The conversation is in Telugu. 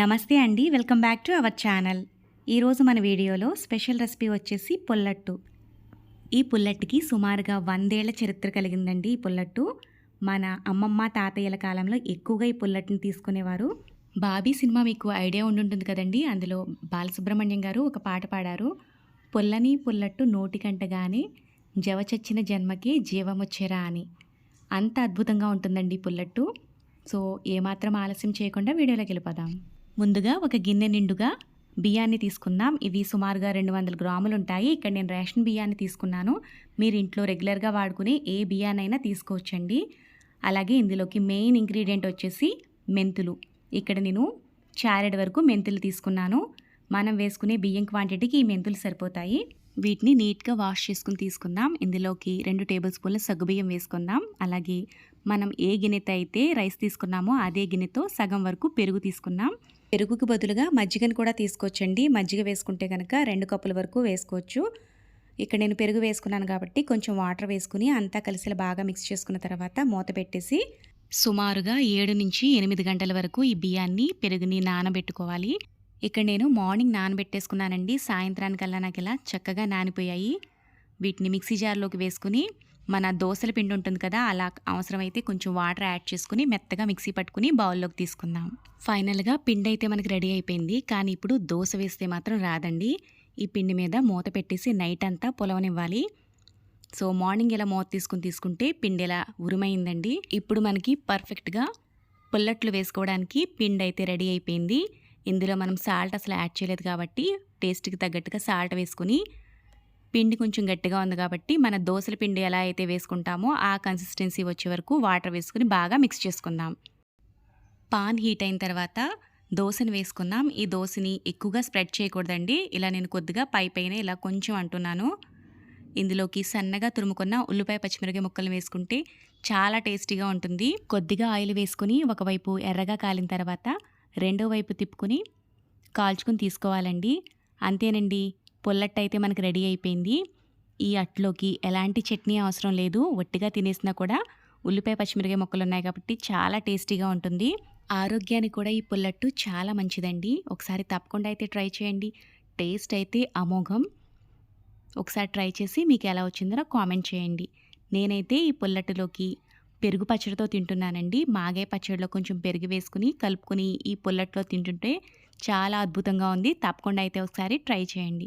నమస్తే అండి welcome back to our channel. ఈరోజు మన వీడియోలో స్పెషల్ రెసిపీ వచ్చేసి పుల్లట్టు. ఈ పుల్లట్టుకి సుమారుగా వందేళ్ళ చరిత్ర కలిగిందండి ఈ పుల్లట్టు. మన అమ్మమ్మ తాతయ్యల కాలంలో ఎక్కువగా ఈ పుల్లట్టుని తీసుకునేవారు. బాబీ సినిమా మీకు ఐడియా ఉండుంటుంది కదండి అందులో బాలసుబ్రహ్మణ్యం గారు ఒక పాట పాడారు. పుల్లని పుల్లట్టు నోటికంటగానే జవచచ్చిన జన్మకి జీవమొచ్చేరా అని. అంత అద్భుతంగా ఉంటుందండి పుల్లట్టు. సో ఏమాత్రం ఆలస్యం చేయకుండా వీడియోలోకి వెళ్ళిపోదాం. ముందుగా ఒక గిన్నె నిండుగా బియ్యాన్ని తీసుకుందాం. ఇవి సుమారుగా రెండు వందల గ్రాములు ఉంటాయి ఇక్కడ నేను రేషన్ బియ్యాన్ని తీసుకున్నాను. మీరు ఇంట్లో రెగ్యులర్గా వాడుకునే ఏ బియ్యానైనా తీసుకోవచ్చండి. అలాగే ఇందులోకి మెయిన్ ఇంగ్రీడియంట్ వచ్చేసి మెంతులు. ఇక్కడ నేను చారెడ్ వరకు మెంతులు తీసుకున్నాను. మనం వేసుకునే బియ్యం క్వాంటిటీకి ఈ మెంతులు సరిపోతాయి. వీటిని నీట్గా వాష్ చేసుకుని తీసుకుందాం. ఇందులోకి రెండు టేబుల్ స్పూన్ల సగ్గుబియ్యం వేసుకుందాం. అలాగే మనం ఏ గిన్నెతో అయితే రైస్ తీసుకున్నామో అదే గిన్నెతో సగం వరకు పెరుగు తీసుకున్నాం పెరుగుకు బదులుగా మజ్జిగను కూడా తీసుకోవచ్చండి. మజ్జిగ వేసుకుంటే కనుక రెండు కప్పుల వరకు వేసుకోవచ్చు. ఇక్కడ నేను పెరుగు వేసుకున్నాను కాబట్టి కొంచెం వాటర్ వేసుకుని అంతా కలిసి బాగా మిక్స్ చేసుకున్న తర్వాత మూత పెట్టేసి సుమారుగా ఏడు నుంచి ఎనిమిది గంటల వరకు ఈ బియ్యాన్ని పెరుగుని నానబెట్టుకోవాలి. ఇక్కడ నేను మార్నింగ్ నానబెట్టేసుకున్నానండి. సాయంత్రానికల్లా నాకు ఇలా చక్కగా నానిపోయాయి. వీటిని మిక్సీ జార్లోకి వేసుకుని మన దోశల పిండి ఉంటుంది కదా అలా అవసరమైతే కొంచెం వాటర్ యాడ్ చేసుకుని మెత్తగా మిక్సీ పట్టుకుని బౌల్లోకి తీసుకుందాం. ఫైనల్గా పిండి అయితే మనకి రెడీ అయిపోయింది. కానీ ఇప్పుడు దోశ వేస్తే మాత్రం రాదండి. ఈ పిండి మీద మూత పెట్టేసి నైట్ అంతా పొలవనివ్వాలి. సో మార్నింగ్ ఇలా మూత తీసుకుని తీసుకుంటే పిండి ఇలా ఉరుమైందండి. ఇప్పుడు మనకి పర్ఫెక్ట్గా పుల్లట్లు వేసుకోవడానికి పిండి అయితే రెడీ అయిపోయింది. ఇందులో మనం సాల్ట్ అసలు యాడ్ చేయలేదు కాబట్టి టేస్ట్కి తగ్గట్టుగా సాల్ట్ వేసుకుని పిండి కొంచెం గట్టిగా ఉంది కాబట్టి మన దోశల పిండి ఎలా అయితే వేసుకుంటామో ఆ కన్సిస్టెన్సీ వచ్చే వరకు వాటర్ వేసుకుని బాగా మిక్స్ చేసుకుందాం. పాన్ హీట్ అయిన తర్వాత దోశని వేసుకుందాం. ఈ దోశని ఎక్కువగా స్ప్రెడ్ చేయకూడదండి. ఇలా నేను కొద్దిగా పై పైన ఇలా కొంచెం అంటున్నాను. ఇందులోకి సన్నగా తురుముకున్న ఉల్లిపాయ పచ్చిమిరపకాయ ముక్కలు వేసుకుంటే చాలా టేస్టీగా ఉంటుంది. కొద్దిగా ఆయిల్ వేసుకుని ఒకవైపు ఎర్రగా కాలిన తర్వాత రెండో వైపు తిప్పుకుని కాల్చుకుని తీసుకోవాలండి. అంతేనండి. పొల్లట్టు అయితే మనకు రెడీ అయిపోయింది. ఈ అట్లోకి ఎలాంటి చట్నీ అవసరం లేదు. ఒట్టిగా తినేసినా కూడా ఉల్లిపాయ పచ్చిమిరకాయ మొక్కలు ఉన్నాయి కాబట్టి చాలా టేస్టీగా ఉంటుంది. ఆరోగ్యానికి కూడా ఈ పుల్లట్టు చాలా మంచిదండి. ఒకసారి తప్పకుండా అయితే ట్రై చేయండి. టేస్ట్ అయితే అమోఘం. ఒకసారి ట్రై చేసి మీకు ఎలా వచ్చిందో కామెంట్ చేయండి. నేనైతే ఈ పుల్లట్టులోకి పెరుగు పచ్చడితో తింటున్నానండి. మాగే పచ్చడిలో కొంచెం పెరుగు వేసుకుని కలుపుకొని ఈ పుల్లట్లో తింటుంటే చాలా అద్భుతంగా ఉంది. తప్పకుండా అయితే ఒకసారి ట్రై చేయండి.